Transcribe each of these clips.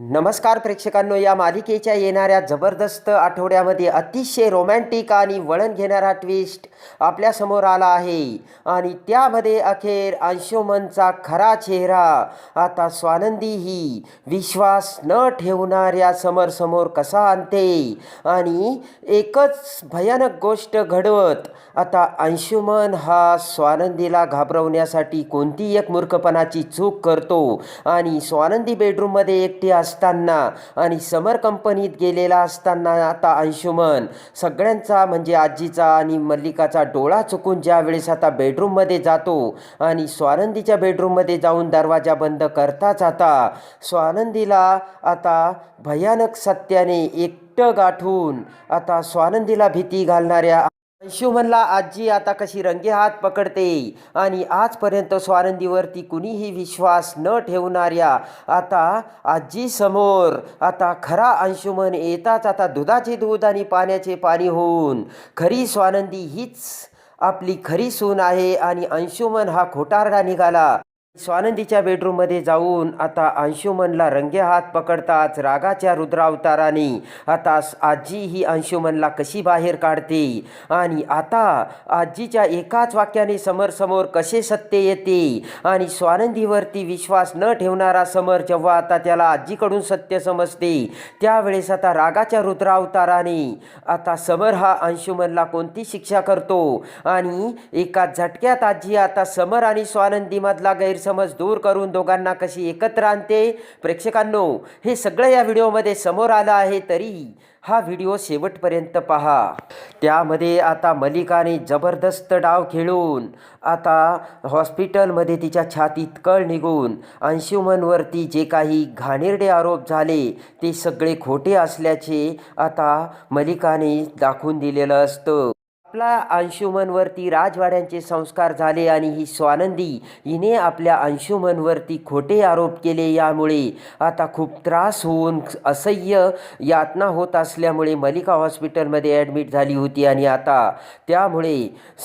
नमस्कार प्रेक्षकांनो या मालिकेच्या येणाऱ्या जबरदस्त आठवड्यामध्ये अतिशय रोमॅन्टिक आणि वळण घेणारा ट्विस्ट आपल्यासमोर आला आहे. आणि त्यामध्ये अखेर अंशुमनचा खरा चेहरा आता स्वानंदी ही विश्वास न ठेवणाऱ्या समोर कसा आणते? आणि एकच भयानक गोष्ट घडवत आता अंशुमन हा स्वानंदीला घाबरवण्यासाठी कोणती एक मूर्खपणाची चूक करतो? आणि स्वानंदी बेडरूममध्ये एकटी असताना आणि समर कंपनीत गेलेला असताना आता अंशुमन सगळ्यांचा म्हणजे आजीचा आणि मल्लिकाचा डोळा चुकून ज्या वेळेस आता बेडरूममध्ये जातो आणि स्वानंदीच्या बेडरूममध्ये जाऊन दरवाजा बंद करताच आता स्वानंदीला आता भयानक सत्याने एकटं गाठून आता स्वानंदीला भीती घालणाऱ्या अंशुमनला आजी आता कशी रंगेहात पकडते? आणि आजपर्यंत स्वानंदीवरती कुणीही विश्वास न ठेवणाऱ्या आता आजी समोर आता खरा अंशुमन येताच आता दुधाचे दूध आणि पाण्याचे पाणी होऊन खरी स्वानंदी हीच आपली खरी सून आहे आणि अंशुमन हा खोटारडा निघाला. स्वानंदीच्या बेडरूममध्ये जाऊन आता अंशुमनला रंगे हात पकडताच रागाच्या रुद्रावताराने. आता आजी ही अंशुमनला कशी बाहेर काढते? आणि आता आजीच्या एकाच वाक्याने समर समोर कसे सत्य येते? आणि स्वानंदीवरती विश्वास न ठेवणारा समर जेव्हा आता त्याला आजीकडून सत्य समजते त्यावेळेस आता रागाच्या रुद्रावताराने. आता समर हा अंशुमनला कोणती शिक्षा करतो? आणि एका झटक्यात आजी आता समर आणि स्वानंदीमधला गैरसमज दूर करून दोघांना कशी एकत्र आणते? प्रेक्षकांनो हे सगळं या व्हिडिओमध्ये समोर आलं आहे तरी हा व्हिडिओ शेवटपर्यंत पहा. त्यामध्ये आता मलिकाने जबरदस्त डाव खेळून आता हॉस्पिटलमध्ये तिच्या छातीत कळ निघून अंशुमनवरती जे काही घाणेरडे आरोप झाले ते सगळे खोटे असल्याचे आता मलिकाने दाखवून दिलेलं असतं. आपला अंशुमनवरती राजवाड्यांचे संस्कार झाले आणि ही स्वानंदी हिने आपल्या अंशुमनवरती खोटे आरोप केले यामुळे आता खूप त्रास होऊन असह्य यातना होत असल्यामुळे मलिका हॉस्पिटलमध्ये ॲडमिट झाली होती आणि आता त्यामुळे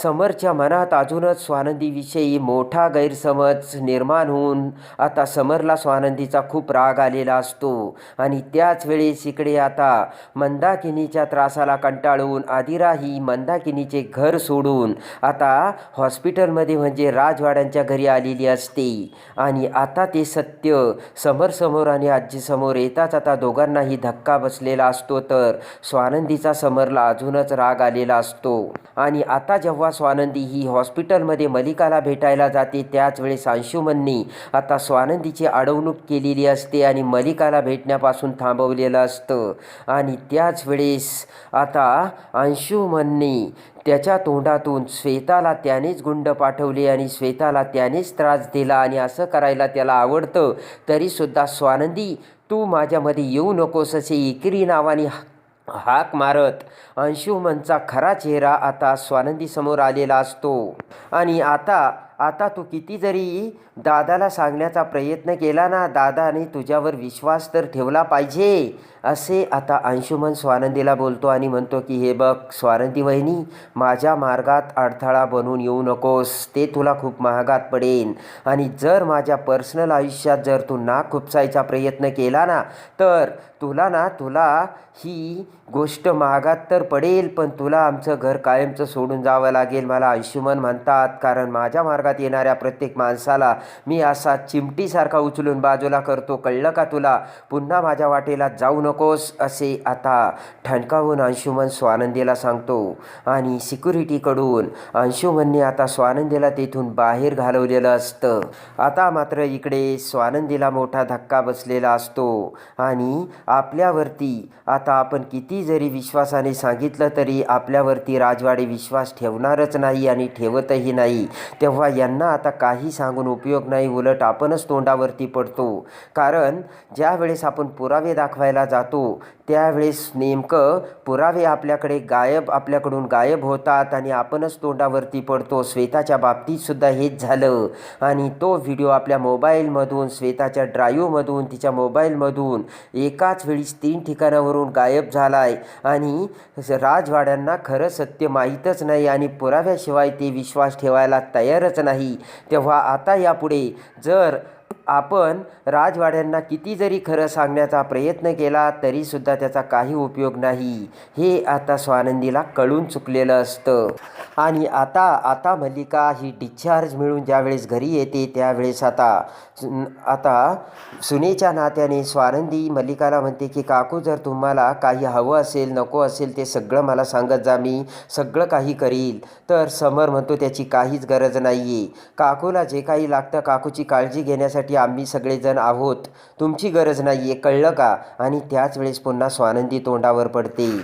समरच्या मनात अजूनच स्वानंदीविषयी मोठा गैरसमज निर्माण होऊन आता समरला स्वानंदीचा खूप राग आलेला असतो. आणि त्याच वेळेस इकडे आता मंदाकिनीच्या त्रासाला कंटाळून आदिरा ही मंदाकिनी मंदाकिनीचे घर सोडून आता हॉस्पिटलमध्ये म्हणजे राजवाड्यांच्या घरी आलेली असते. आणि आता ते सत्य समोर आणि आजीसमोर येताच आता दोघांनाही धक्का बसलेला असतो तर स्वानंदीचा समरला अजूनच राग आलेला असतो. आणि आता जेव्हा स्वानंदी ही हॉस्पिटलमध्ये मलिकाला भेटायला जाते त्याच वेळेस अंशुमननी आता स्वानंदीची अडवणूक केलेली असते आणि मलिकाला भेटण्यापासून थांबवलेलं असतं. आणि त्याच वेळेस आता अंशुमनने त्याच्या तोंडातून श्वेताला त्यानेच गुंड पाठवले आणि श्वेताला त्यानेच त्रास दिला आणि असं करायला त्याला आवडतं तरीसुद्धा स्वानंदी तू माझ्यामध्ये येऊ नकोस असे इकरी नावाने हाक मारत. अंशुमनचा खरा चेहरा आता स्वानंदीसमोर आलेला असतो. आणि आता आता तू किती जरी दादाला सांगण्याचा प्रयत्न केला ना दादाने तुझ्यावर विश्वास तर ठेवला पाहिजे. असे आता अंशुमन स्वानंदीला बोलतो आणि म्हणतो की हे बघ स्वानंदी वहिनी माझ्या मार्गात अडथळा बनून येऊ नकोस. ते तुला खूप महागात पडेल आणि जर माझ्या पर्सनल आयुष्यात जर तू नाक खुपसायचा प्रयत्न केला ना तर तुला ना तुला ही गोष्ट महागात तर पडेल पण तुला आमचं घर कायमचं सोडून जावं लागेल मला अंशुमन म्हणतात. कारण माझ्या मार्गात येणाऱ्या प्रत्येक माणसाला मी असा चिमटीसारखा उचलून बाजूला करतो. कळलं का तुला? पुन्हा माझ्या वाटेला जाऊ नको. नकोस असे आता ठणकावून अंशुमन स्वानंदीला सांगतो. आणि सिक्युरिटीकडून अंशुमनने आता स्वानंदीला तेथून बाहेर घालवलेलं असतं. आता मात्र इकडे स्वानंदीला मोठा धक्का बसलेला असतो. आणि आपल्यावरती आता आपण किती जरी विश्वासाने सांगितलं तरी आपल्यावरती राजवाडे विश्वास ठेवणारच नाही आणि ठेवतही नाही. तेव्हा यांना आता काही सांगून उपयोग नाही उलट आपणच तोंडावरती पडतो. कारण ज्या वेळेस आपण पुरावे दाखवायला जातो जातो त्यावेळेस नेमकं पुरावे आपल्याकडे गायब आपल्याकडून गायब होतात आणि आपणच तोंडावरती पडतो. श्वेताच्या बाबतीतसुद्धा हेच झालं. आणि तो व्हिडिओ आपल्या मोबाईलमधून श्वेताच्या ड्राईव्हमधून तिच्या मोबाईलमधून एकाच वेळीस तीन ठिकाणावरून गायब झाला आहे आणि राजवाड्यांना खरं सत्य माहीतच नाही आणि पुराव्याशिवाय ते विश्वास ठेवायला तयारच नाही. तेव्हा आता यापुढे जर आपण राजवाड्यांना किती जरी खरं सांगण्याचा प्रयत्न केला तरीसुद्धा त्याचा काही उपयोग नाही. हे आता स्वानंदीला कळून चुकलेलं असतं. आणि आता आता मल्लिका ही डिस्चार्ज मिळून ज्यावेळेस घरी येते त्यावेळेस आता आता सुनेच्या नात्याने स्वानंदी मल्लिकाला म्हणते की काकू जर तुम्हाला काही हवं असेल नको असेल ते सगळं मला सांगत जा मी सगळं काही करील. तर समर म्हणतो त्याची काहीच गरज नाही आहे काकूला जे काही लागतं काकूची काळजी घेण्यासाठी आम्ही सगळेजण आहोत. तुमची गरज नाही आहे कळलं का? आणि त्याच वेळेस पुन्हा स्वानंदी तोंडावर पडते.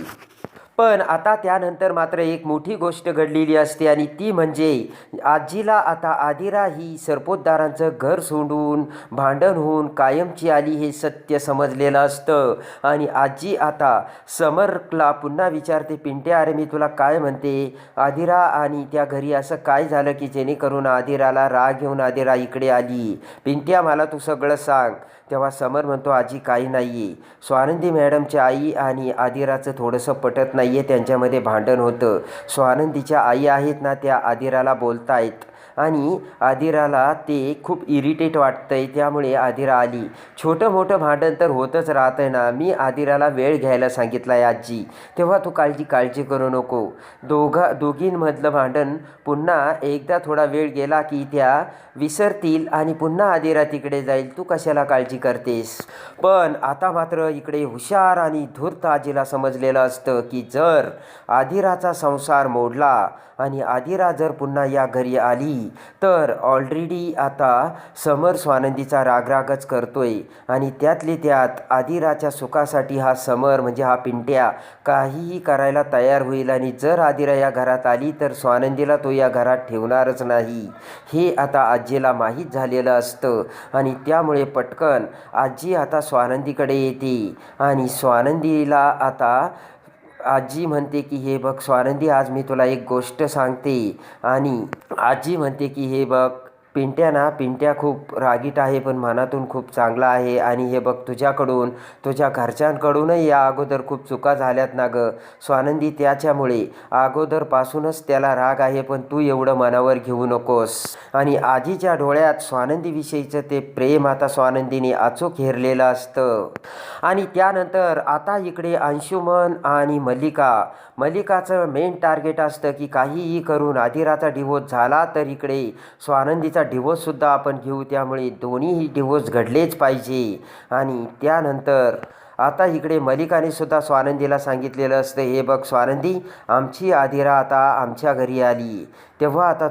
पण आता त्यानंतर मात्र एक मोठी गोष्ट घडलेली असते आणि ती म्हणजे आजीला आता आदिरा ही सरपोतदारांचं घर सोडून भांडण होऊन कायमची आली हे सत्य समजलेलं असतं. आणि आजी आता समरला पुन्हा विचारते पिंट्या अरे मी तुला काय म्हणते? आदिरा आणि त्या घरी असं काय झालं की जेणेकरून आदिराला राग घेऊन आदिरा इकडे आली? पिंट्या मला तू सगळं सांग. तेव्हा समर म्हणतो आजी काही नाही आहे स्वानंदी मॅडमची आई आणि आदिराचं थोडंसं पटत नाही आहे त्यांच्यामध्ये भांडण होतं. स्वानंदीच्या आई आहेत ना त्या आदिराला बोलतायत. आणि आदिराला ते खूप इरिटेट वाटतं आहे त्यामुळे आदिरा आली. छोटं मोठं भांडण तर होतच राहतं आहे ना. मी आदिराला वेळ घ्यायला सांगितला आहे आजी. तेव्हा तू काळजी काळजी करू नको. दोघा दोघींमधलं भांडण पुन्हा एकदा थोडा वेळ गेला की त्या विसरतील आणि पुन्हा आदिरा तिकडे जाईल. तू कशाला काळजी करतेस? पण आता मात्र इकडे हुशार आणि धूर्त आजीला समजलेलं असतं की जर आदिराचा संसार मोडला आणि आदिरा जर पुन्हा या घरी आली तर ऑलरेडी आता समर स्वानंदीचा रागरागच करतोय. आणि त्यातले त्यात आदिराच्या सुखासाठी हा समर म्हणजे हा पिंट्या काहीही करायला तयार होईल. आणि जर आदिरा या घरात आली तर स्वानंदीला तो या घरात ठेवणारच नाही. हे आता आजीला माहीत झालेलं असतं. आणि त्यामुळे पटकन आजी आता स्वानंदीकडे येते. आणि स्वानंदीला आता आजी म्हणते की हे बघ स्वानंदी आज मी तुला एक गोष्ट सांगते. आणि आजी म्हणते की हे बघ पिंट्या ना पिंट्या खूप रागीट आहे पण मनातून खूप चांगला आहे. आणि हे बघ तुझ्याकडून तुझ्या घरच्यांकडूनही या अगोदर खूप चुका झाल्यात ना गं. स्वानंदी त्याच्यामुळे अगोदरपासूनच त्याला राग आहे पण तू एवढं मनावर घेऊ नकोस. आणि आजीच्या डोळ्यात स्वानंदीविषयीचं ते प्रेम आता स्वानंदीने अचूक हेरलेलं असतं. आणि त्यानंतर आता इकडे अंशुमन आणि मल्लिका. मल्लिकाचं मेन टार्गेट असतं की काहीही करून आदिराचा डिवोर्स झाला तर इकडे स्वानंदीचा डिवोर्ससुद्धा आपण घेऊ त्यामुळे दोन्हीही डिवोर्स घडलेच पाहिजे. आणि त्यानंतर आता इकडे मलिकाने सुद्धा स्वानंदीला सांगितलेलं असतं हे बघ स्वानंदी आमची आदिरा आता आमच्या घरी आली. तेव्हा आता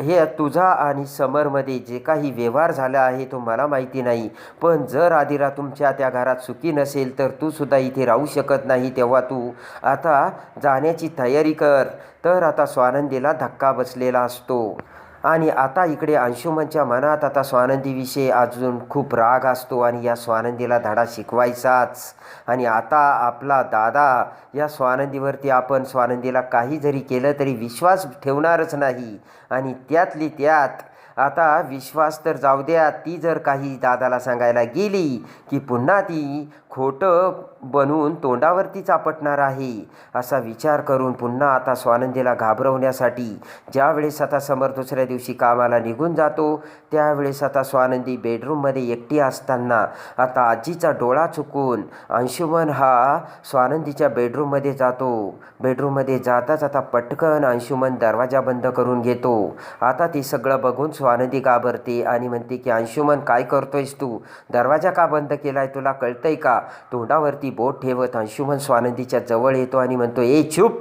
हे तुझा आणि समरमध्ये जे काही व्यवहार झाला आहे तो मला माहिती नाही. पण जर आदिरा तुमच्या त्या घरात सुखी नसेल तर तू सुद्धा इथे राहू शकत नाही. तेव्हा तू आता जाण्याची तयारी कर. तर आता स्वानंदीला धक्का बसलेला असतो. आणि आता इकडे अंशुमनच्या मनात आता स्वानंदीविषयी अजून खूप राग असतो आणि या स्वानंदीला धडा शिकवायचाच. आणि आता आपला दादा या स्वानंदीवरती आपण स्वानंदीला काही जरी केलं तरी विश्वास ठेवणारच नाही. आणि त्यातली त्यात आता विश्वास तर जाऊ द्या ती जर काही दादाला सांगायला गेली की पुन्हा ती खोटं बनवून तोंडावरती चापटणार आहे असा विचार करून पुन्हा आता स्वानंदीला घाबरवण्यासाठी ज्यावेळेस आता समर दुसऱ्या दिवशी कामाला निघून जातो त्यावेळेस आता स्वानंदी बेडरूममध्ये एकटी असताना आता आजीचा डोळा चुकून अंशुमन हा स्वानंदीच्या बेडरूममध्ये जातो. बेडरूममध्ये जाताच आता पटकन अंशुमन दरवाजा बंद करून घेतो. आता ती सगळं बघून स्वानंदी घाबरते आणि म्हणते की अंशुमन काय करतोयस तू? दरवाजा का बंद केलाय? तुला कळतंय का? तोंडावरती बोट ठेवत अंशुमन स्वानंदीच्या जवळ येतो आणि म्हणतो ए चूप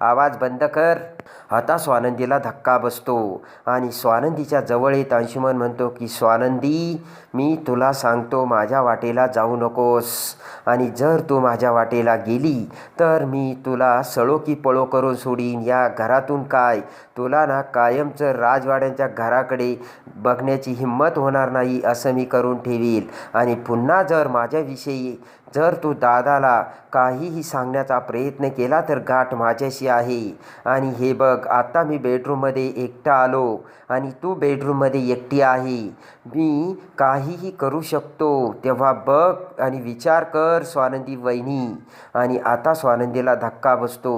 आवाज बंद कर. आता स्वानंदीला धक्का बसतो. आणि स्वानंदीच्या जवळ येत अंशुमन म्हणतो की स्वानंदी मी तुला सांगतो माझ्या वाटेला जाऊ नकोस. आणि जर तू माझ्या वाटेला गेली तर मी तुला सळो की पळो करून सोडीन. या घरातून काय? तुला ना कायमचं राजवाड्यांच्या घराकडे बघण्याची हिंमत होणार नाही असं मी करून ठेवील. आणि पुन्हा जर माझ्याविषयी जर तू दादाला काहीही सांगण्याचा प्रयत्न केला तर गाठ माझ्याशी आहे. आणि हे बघ आता मी बेडरूममध्ये एकटा आलो आणि तू बेडरूममध्ये एकटी आहे. मी काहीही करू शकतो तेव्हा बघ आणि विचार कर स्वानंदी वहिनी. आणि आता स्वानंदीला धक्का बसतो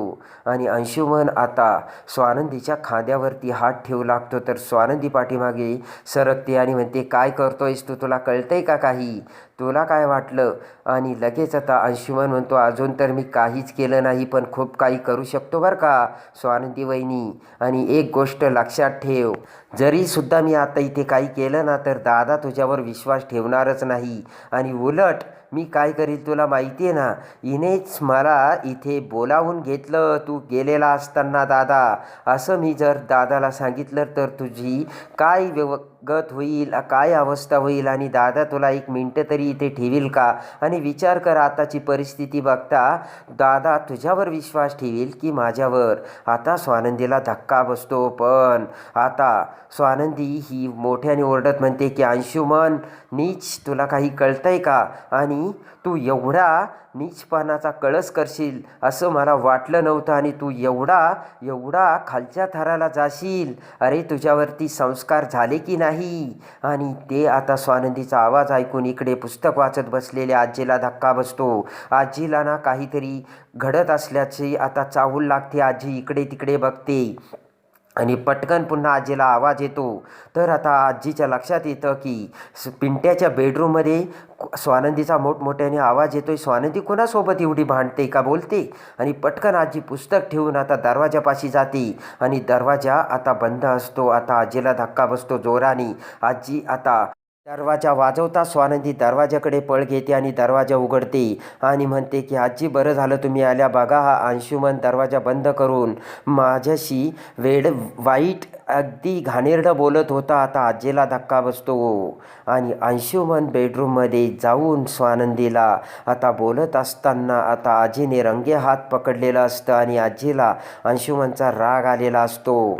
आणि अंशुमन आता स्वानंदीच्या खांद्यावरती हात ठेवू लागतो तर स्वानंदी पाठीमागे सरकते आणि म्हणते काय करतोयस तू? तुला कळतंय का काही? तुला काय वाटलं? आणि लगेच आता अंशुमन म्हणतो अजून तर मी काहीच केलं नाही पण खूप काही करू शकतो बरं का स्वानंदी वहिनी. आणि एक गोष्ट लक्षात ठेव जरी सुद्धा मी आता इथे काही केलं ना तर दादा तुझ्यावर विश्वास ठेवणारच नाही. आणि उलट मी काय करील तुला माहिती आहे ना इनेच मला इथे बोलावून घेतलं तू गेलेला असताना दादा. असं मी जर दादाला सांगितलं तर तुझी काय व्यव गत होईल काय अवस्था होईल आणि दादा तुला एक मिनटं तरी इथे ठेवील का? आणि विचार कर आताची परिस्थिती बघता दादा तुझ्यावर विश्वास ठेवील की माझ्यावर? आता स्वानंदीला धक्का बसतो पण आता स्वानंदी ही मोठ्याने ओरडत म्हणते की अंशुमन नीच तुला काही कळतंय का? आणि तू एवढा नीचपणाचा कळस करशील असं मला वाटलं नव्हतं आणि तू एवढा एवढा खालच्या थराला जाशील. अरे तुझ्यावरती संस्कार झाले की नाही? आणि ते आता स्वानंदीचा आवाज ऐकून इकडे पुस्तक वाचत बसलेल्या आजीला धक्का बसतो. आजीला ना काहीतरी घडत असल्याची आता चाहूल लागते. आजी इकडे तिकडे बघते. आणि पटकन पुन्हा आजीला आवाज येतो. तर आता आजीच्या लक्षात येतं की पिंट्याच्या बेडरूममध्ये स्वानंदीचा मोठमोठ्याने आवाज येतोय. स्वानंदी कोणासोबत एवढी भांडते का बोलते? आणि पटकन आजी पुस्तक ठेवून आता दरवाजापाशी जाते. आणि दरवाजा आता बंद असतो. आता आजीला धक्का बसतो जोराने. आजी आता दरवाजा वाजवता स्वानंदी दरवाजाकडे पळ घेते आणि दरवाजा उघडते. आणि म्हणते की आजी बरं झालं तुम्ही आल्या. बघा हा अंशुमन दरवाजा बंद करून माझ्याशी वेड वाईट अगदी घाणेरडं बोलत होता. आता आजीला धक्का बसतो. आणि अंशुमन बेडरूममध्ये जाऊन स्वानंदीला आता बोलत असताना आता आजीने रंगे हात पकडलेलं असतं आणि आजीला अंशुमनचा राग आलेला असतो.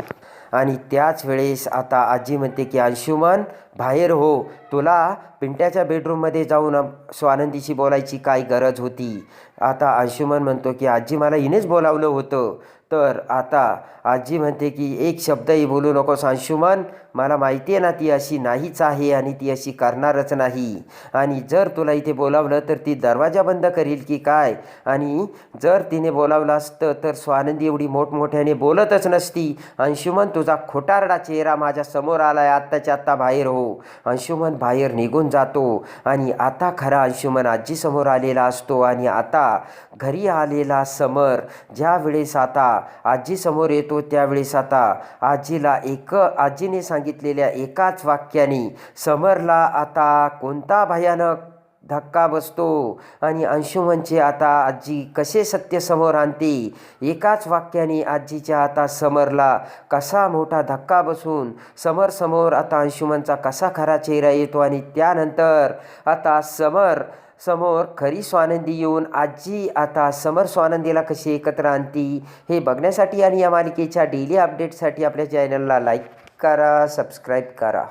आणि त्याच वेळेस आता आजी म्हणते की अंशुमन बाहेर हो. तुला पिंट्याच्या बेडरूममध्ये जाऊन स्वानंदीशी बोलायची काय गरज होती? आता अंशुमन म्हणतो की आजी मला हिनेच बोलावलं होतं. तर आता आजी म्हणते की एक शब्दही बोलू नकोस अंशुमन. मला माहिती आहे ना ती अशी नाहीच आहे आणि ती अशी करणारच नाही. आणि जर तुला इथे बोलावलं तर ती दरवाजा बंद करील की काय? आणि जर तिने बोलावलं असतं तर स्वानंदी एवढी मोठमोठ्याने बोलतच नसती. अंशुमन तुझा खोटारडा चेहरा माझ्यासमोर आला आहे आत्ताच्या आत्ता बाहेर हो. अंशुमन बाहेर निघून जातो आणि आता खरा अंशुमन आजीसमोर आलेला असतो आणि आता घरी आलेला समर ज्या वेळेस आता आजीसमोर येतो त्यावेळेस आता आजीला एक आजीने सांगितलेल्या एकाच वाक्याने समरला आता कोणता भयानक धक्का बसतो? आणि अंशुमनचे आता आजी कसे सत्य समोर आणते? एकाच वाक्याने आजीच्या आता समरला कसा मोठा धक्का बसून समर समोर आता अंशुमनचा कसा खरा चेहरा येतो? आणि त्यानंतर आता समर समोर खरी स्वानंदी येऊन आजी आता समर स्वानंदीला कशी एकत्र आणती? हे बघण्यासाठी आणि या मालिकेच्या डेली अपडेटसाठी आपल्या चॅनलला लाईक करा सबस्क्राईब करा.